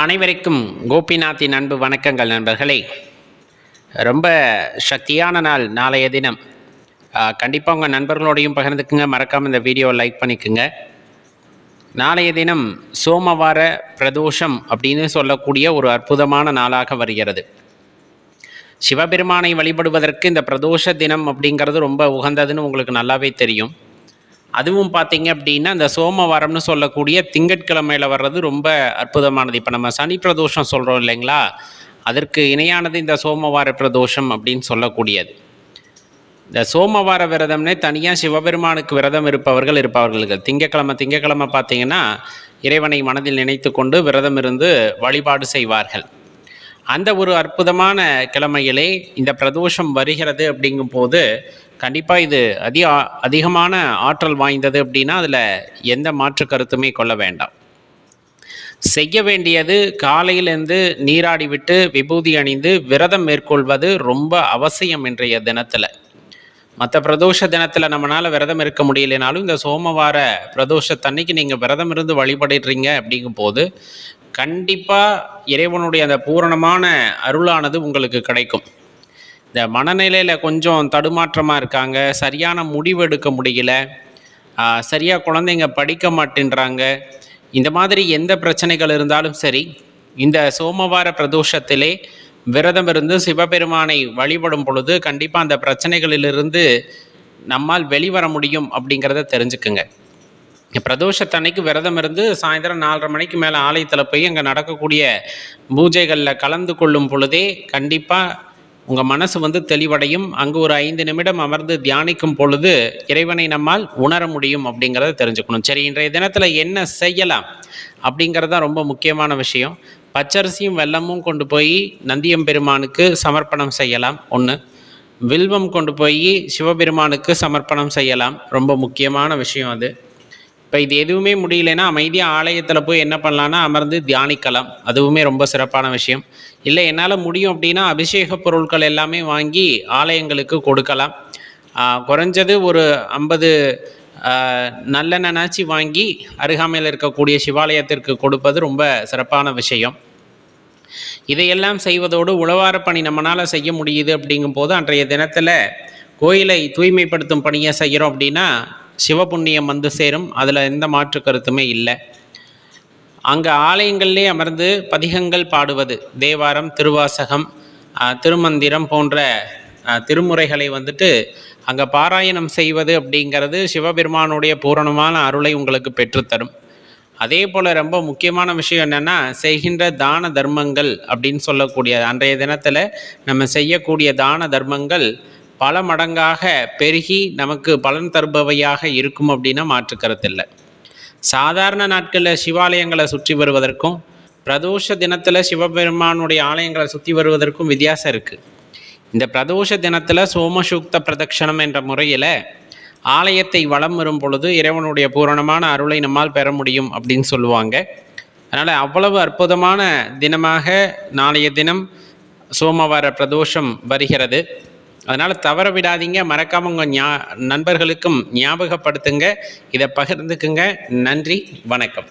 அனைவருக்கும் கோபிநாத்தின் அன்பு வணக்கங்கள் நண்பர்களே. ரொம்ப சக்தியான நாள் நாளைய தினம். கண்டிப்பாக உங்கள் நண்பர்களோடையும் பகிர்ந்துக்குங்க. மறக்காமல் இந்த வீடியோவை லைக் பண்ணிக்கோங்க. நாளைய தினம் சோமவார பிரதோஷம் அப்படின்னு சொல்லக்கூடிய ஒரு அற்புதமான நாளாக வருகிறது. சிவபெருமானை வழிபடுவதற்கு இந்த பிரதோஷ தினம் அப்படிங்கிறது ரொம்ப உகந்ததுன்னு உங்களுக்கு நல்லாவே தெரியும். அதுவும் பார்த்தீங்க அப்படின்னா இந்த சோமவாரம்னு சொல்லக்கூடிய திங்கட்கிழமையில் வர்றது ரொம்ப அற்புதமானது. இப்போ நம்ம சனி பிரதோஷம் சொல்கிறோம் இல்லைங்களா? அதற்கு இணையானது இந்த சோமவார பிரதோஷம் அப்படின்னு சொல்லக்கூடியது. இந்த சோமவார விரதம்னே தனியாக சிவபெருமானுக்கு விரதம் இருப்பவர்கள் இருப்பவர்களுக்கு திங்கக்கிழமை திங்கக்கிழமை பார்த்தீங்கன்னா இறைவனை மனதில் நினைத்து கொண்டு விரதம் இருந்து வழிபாடு செய்வார்கள். அந்த ஒரு அற்புதமான கிழமையிலே இந்த பிரதோஷம் வருகிறது அப்படிங்கும் போது கண்டிப்பாக இது அதிக அதிகமான ஆற்றல் வாய்ந்தது அப்படின்னா அதில் எந்த மாற்று கருத்துமே கொள்ள வேண்டாம். செய்ய வேண்டியது காலையிலேருந்து நீராடி விட்டு விபூதி அணிந்து விரதம் மேற்கொள்வது ரொம்ப அவசியம் இன்றைய தினத்தில். மற்ற பிரதோஷ தினத்தில் நம்மளால் விரதம் இருக்க முடியலைனாலும் இந்த சோமவார பிரதோஷத்தன்னைக்கு நீங்கள் விரதம் இருந்து வழிபடுறீங்க அப்படிங்கும் போது கண்டிப்பாக இறைவனுடைய அந்த பூரணமான அருளானது உங்களுக்கு கிடைக்கும். இந்த மனநிலையில் கொஞ்சம் தடுமாற்றமாக இருக்காங்க. சரியான முடிவு எடுக்க முடியல சரியாக குழந்தைங்க படிக்க மாட்டேன்றாங்க. இந்த மாதிரி எந்த பிரச்சனைகள் இருந்தாலும் சரி இந்த சோமவார பிரதோஷத்திலே விரதம் இருந்து சிவபெருமானை வழிபடும் பொழுது கண்டிப்பாக அந்த பிரச்சனைகளிலிருந்து நம்மால் வெளிவர முடியும் அப்படிங்கிறத தெரிஞ்சுக்குங்க. பிரதோஷத்தன்னைக்கு விரதம் இருந்து சாயந்தரம் நாலரை மணிக்கு மேலே ஆலயத்தில் போய் அங்கே நடக்கக்கூடிய பூஜைகளில் கலந்து கொள்ளும் பொழுதே கண்டிப்பாக உங்கள் மனசு வந்து தெளிவடையும். அங்கு ஒரு ஐந்து நிமிடம் அமர்ந்து தியானிக்கும் பொழுது இறைவனை நம்மால் உணர முடியும் அப்படிங்கிறத தெரிஞ்சுக்கணும். சரி இன்றைய தினத்தில் என்ன செய்யலாம் அப்படிங்கிறது தான் ரொம்ப முக்கியமான விஷயம். பச்சரிசியும் வெள்ளமும் கொண்டு போய் நந்தியம் பெருமானுக்கு சமர்ப்பணம் செய்யலாம். ஒன்று வில்வம் கொண்டு போய் சிவபெருமானுக்கு சமர்ப்பணம் செய்யலாம். ரொம்ப முக்கியமான விஷயம் அது. இப்போ இது எதுவுமே முடியலன்னா அமைதியாக ஆலயத்தில் போய் என்ன பண்ணலான்னா அமர்ந்து தியானிக்கலாம். அதுவுமே ரொம்ப சிறப்பான விஷயம். இல்லை என்னால் முடியும் அப்படின்னா அபிஷேக பொருட்கள் எல்லாமே வாங்கி ஆலயங்களுக்கு கொடுக்கலாம். குறைஞ்சது ஒரு ஐம்பது நல்லெண்ணெய்ச்சி வாங்கி அருகாமையில் இருக்கக்கூடிய சிவாலயத்திற்கு கொடுப்பது ரொம்ப சிறப்பான விஷயம். இதையெல்லாம் செய்வதோடு உழவார பணி நம்மளால் செய்ய முடியுது அப்படிங்கும்போது அன்றைய தினத்தில் கோயிலை தூய்மைப்படுத்தும் பணியை செய்கிறோம் அப்படின்னா சிவபுண்ணியம் வந்து சேரும். அதில் எந்த மாற்று கருத்துமே இல்லை. அங்கே ஆலயங்கள்லே அமர்ந்து பதிகங்கள் பாடுவது தேவாரம் திருவாசகம் திருமந்திரம் போன்ற திருமுறைகளை வந்துட்டு அங்கே பாராயணம் செய்வது அப்படிங்கிறது சிவபெருமானுடைய பூரணமான அருளை உங்களுக்கு பெற்றுத்தரும். அதே போல் ரொம்ப முக்கியமான விஷயம் என்னென்னா செய்கின்ற தான தர்மங்கள் அப்படின்னு சொல்லக்கூடிய அன்றைய தினத்தில் நம்ம செய்யக்கூடிய தான தர்மங்கள் பல மடங்காக பெருகி நமக்கு பலன் தருபவையாக இருக்கும் அப்படின்னா மாற்று சாதாரண நாட்களில் சிவாலயங்களை சுற்றி வருவதற்கும் பிரதோஷ தினத்தில் சிவபெருமானுடைய ஆலயங்களை சுற்றி வருவதற்கும் வித்தியாசம் இருக்குது இந்த பிரதோஷ தினத்தில் சோமசூக்த பிரதட்சணம் என்ற முறையில் ஆலயத்தை வளம் வரும் பொழுது இறைவனுடைய பூரணமான அருளை நம்மால் பெற முடியும் அப்படின்னு சொல்லுவாங்க. அதனால் அவ்வளவு அற்புதமான தினமாக நாளைய தினம் சோமவார பிரதோஷம் வருகிறது. அதனால் தவற விடாதீங்க மறக்காமல் உங்கள் ஞா நண்பர்களுக்கும் ஞாபகப்படுத்துங்க. இதை பகிர்ந்துக்குங்க. நன்றி வணக்கம்.